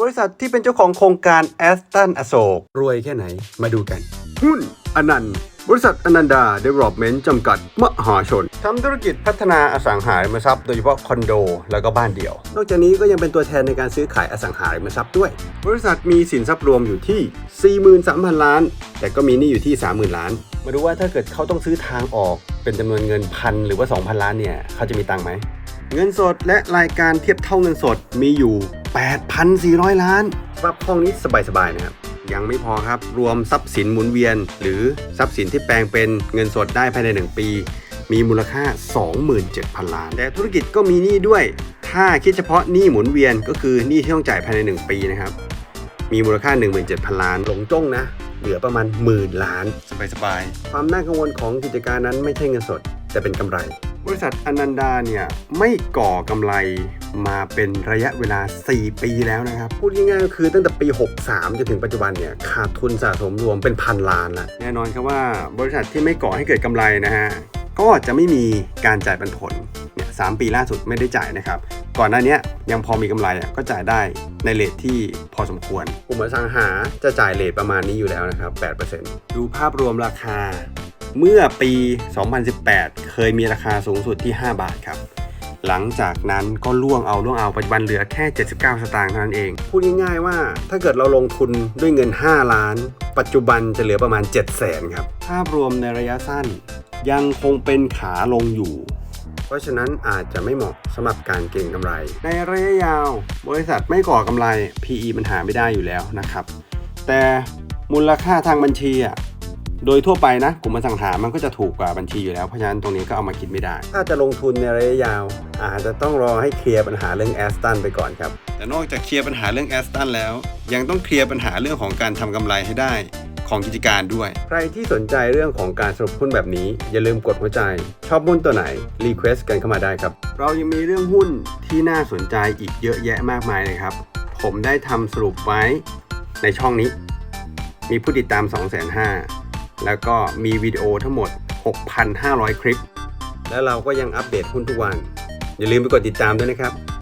บริษัทที่เป็นเจ้าของโครงการแอสตันอโศกรวยแค่ไหนมาดูกัน หุ้นอนันต์ บริษัทอนันดาเดเวล็อปเมนต์จำกัด มหาชนทำธุรกิจพัฒนาอสังหาริมทรัพย์โดยเฉพาะคอนโด แล้วก็บ้านเดี่ยว นอกจากนี้ก็ยังเป็นตัวแทนในการซื้อขายอสังหาริมทรัพย์ด้วย บริษัทมีสินทรัพย์รวมอยู่ที่ 43,000 ล้าน แต่ก็มีหนี้อยู่ที่ 30,000 ล้าน มาดูว่าถ้าเกิดเขาต้องซื้อทางออกเป็นจำนวนเงินพันหรือว่า 2,000 ล้านเนี่ยเขาจะมีตังค์ไหมเงินสดและรายการเทียบเท่าเงินสดมีอยู่ 8,400 ล้านสำหรับห้องนี้สบายๆนะครับยังไม่พอครับ รวมทรัพย์สินหมุนเวียน หรือทรัพย์สินที่แปลงเป็นเงินสดได้ภายใน 1 ปี มีมูลค่า 27,000 ล้าน แต่ธุรกิจก็มีหนี้ด้วย ถ้าคิดเฉพาะหนี้หมุนเวียนก็คือหนี้ที่ต้องจ่ายภายใน 1 ปีนะครับ มีมูลค่า 17,000 ล้าน หลงจ้งนะ เหลือประมาณหมื่นล้าน สบายๆ ความน่ากังวลของกิจการนั้นไม่ใช่เงินสด แต่เป็นกำไร บริษัทอนันดาเนี่ยไม่ก่อกำไรมาเป็นระยะเวลา 4 ปีแล้วนะครับ พูดง่ายๆก็คือตั้งแต่ปี 63 จนถึงปัจจุบันเนี่ยขาดทุนสะสมรวมเป็นพันล้านละแน่นอนครับว่าบริษัทที่ไม่ก่อให้เกิดกำไรนะฮะก็จะไม่มีการจ่ายปันผลเนี่ยสามปีล่าสุดไม่ได้จ่ายนะครับ ก่อนหน้าเนี้ยยังพอมีกำไรอะก็จ่ายได้ในเลทที่พอสมควรกลุ่มอสังหาจะจ่ายเลทประมาณนี้อยู่แล้วนะครับ 8%ดูภาพรวมราคา เมื่อปี 2018 เคยมีราคาสูงสุดที่ 5 บาทครับ หลังจากนั้นก็ล่วงเอาล่วงเอาปัจจุบันเหลือแค่ 79 สตางค์เท่านั้นเอง พูดง่ายๆว่าถ้าเกิดเราลงทุนด้วยเงิน 5 ล้าน ปัจจุบันจะเหลือประมาณ 7 0 0 0 0 0ครับ ภาพรวมในระยะสั้น ยังคงเป็นขาลงอยู่เพราะฉะนั้นอาจจะไม่เหมาะสำหรับการเก็งกำไร ในระยะยาว บริษัทไม่ก่อกำไร PE มันหาไม่ได้อยู่แล้วนะครับ แต่มูลค่าทางบัญชีอะ โดยทั่วไปนะกลุ่มอสังหามันก็จะถูกกว่าบัญชีอยู่แล้วเพราะฉะนั้นตรงนี้ก็เอามาคิดไม่ได้ ถ้าจะลงทุนในระยะยาว อาจจะต้องรอให้เคลียร์ปัญหาเรื่องแอสตันไปก่อนครับ แต่นอกจากเคลียร์ปัญหาเรื่องแอสตันแล้ว ยังต้องเคลียร์ปัญหาเรื่องของการทำกำไรให้ได้ของกิจการด้วย ใครที่สนใจเรื่องของการสรุปหุ้นแบบนี้ อย่าลืมกดหัวใจ ชอบหุ้นตัวไหนรีเควสกันเข้ามาได้ครับ เรายังมีเรื่องหุ้นที่น่าสนใจอีกเยอะแยะมากมายเลยครับ ผมได้ทำสรุปไว้ในช่องนี้ มีผู้ติดตาม 2 5 0 0 0 0 แล้วก็มีวิดีโอทั้งหมด 6,500 คลิป และเราก็ยังอัปเดตหุ้นทุกวัน อย่าลืมไปกดติดตามด้วยนะครับ